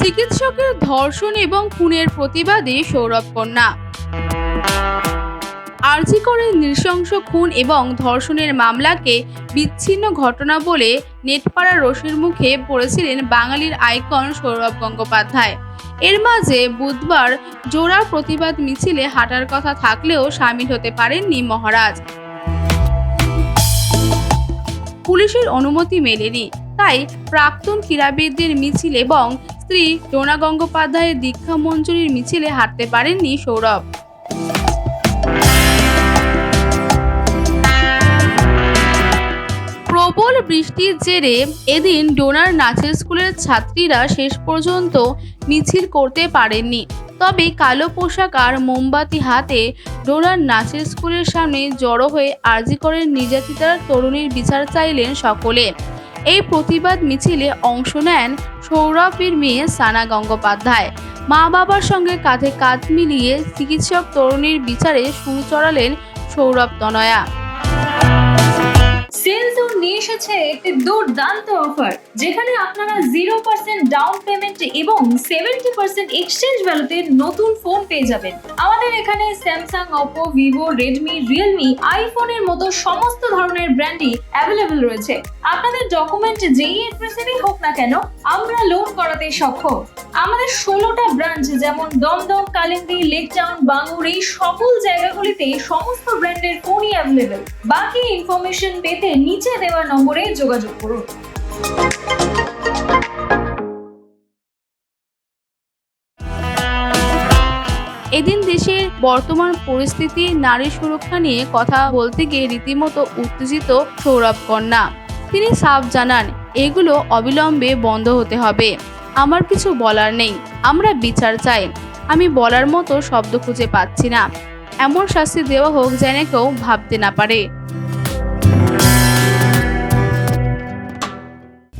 চিকিৎসকের ধর্ষণ এবং খুনের প্রতিবাদে সৌরভ কন্যা। আরজিকরের নৃশংস খুন এবং ধর্ষণের মামলাকে বিচ্ছিন্ন ঘটনা বলে নেটপাড়া রশির মুখে পড়েছিলেন বাঙালির আইকন সৌরভ গঙ্গোপাধ্যায়। এর মাঝে বুধবার জোড়া প্রতিবাদ মিছিলে হাঁটার কথা থাকলেও সামিল হতে পারেননি মহারাজ। পুলিশের অনুমতি মেলেনি, তাই প্রাক্তন ক্রীড়াবিদদের মিছিল এবং স্ত্রী ডোনা গঙ্গোপাধ্যায়ের দীক্ষা মঞ্জুরির মিছিলে হাঁটতে পারেননি সৌরভ। প্রবল বৃষ্টির জেরে এদিন ডোনার নাচের স্কুলের ছাত্রীরা শেষ পর্যন্ত মিছিল করতে পারেননি। তবে কালো পোশাক আর মোমবাতি হাতে ডোনার নাচের স্কুলের সামনে জড়ো হয়ে আর্জি করেন নির্যাতিতার তরুণীর বিচার চাইলেন সকলে। এই প্রতিবাদ মিছিলে অংশ নেন সৌরভীর মেয়ে সানা গঙ্গোপাধ্যায়। মা বাবার সঙ্গে কাঁধে কাঁধ মিলিয়ে চিকিৎসক তরুণীর বিচারে শুরু চড়ালেন সৌরভ তনয়া। সেলজোন নিয়ে এসেছে একটি দুর্দান্ত অফার যেখানে আপনারা জিরো পার্সেন্ট ডাউন পেমেন্ট এবং সেভেন্টি পার্সেন্ট এক্সচেঞ্জ ভ্যালুতে নতুন ফোন পেয়ে যাবেন। আমাদের এখানে Samsung Oppo Vivo Redmi Realme আইফোনের মতো সমস্ত ধরনের ব্র্যান্ডই অ্যাভেলেবল রয়েছে। আপনাদের ডকুমেন্ট যেই অ্যাড্রেসেরই হোক না কেন, আমরা লোন করাতে সক্ষম। আমাদের ষোলোটা ব্রাঞ্চ যেমন দমদম, কালিন্দি লেক টাউন বাঙুর এই সকল জায়গাগুলিতে সমস্ত ব্র্যান্ডের ফোনই অ্যাভেলেবেল বাকি ইনফরমেশন পেতে নিচে দেওয়া নম্বরে যোগাযোগ করুন। এদিন দেশের বর্তমান পরিস্থিতি, নারী সুরক্ষা নিয়ে কথা বলতে গিয়ে রীতিমতো উত্তেজিত সৌরভ কন্যা। তিনি সাফ জানান, এগুলো অবিলম্বে বন্ধ হতে হবে। আমার কিছু বলার নেই, আমরা বিচার চাই। আমি বলার মতো শব্দ খুঁজে পাচ্ছি না। এমন শাস্তি দেওয়া হোক যেন কেউ ভাবতে না পারে।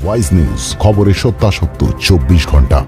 ওয়াইজ নিউজ খবরের সত্যাসত্য, চব্বিশ ঘণ্টা।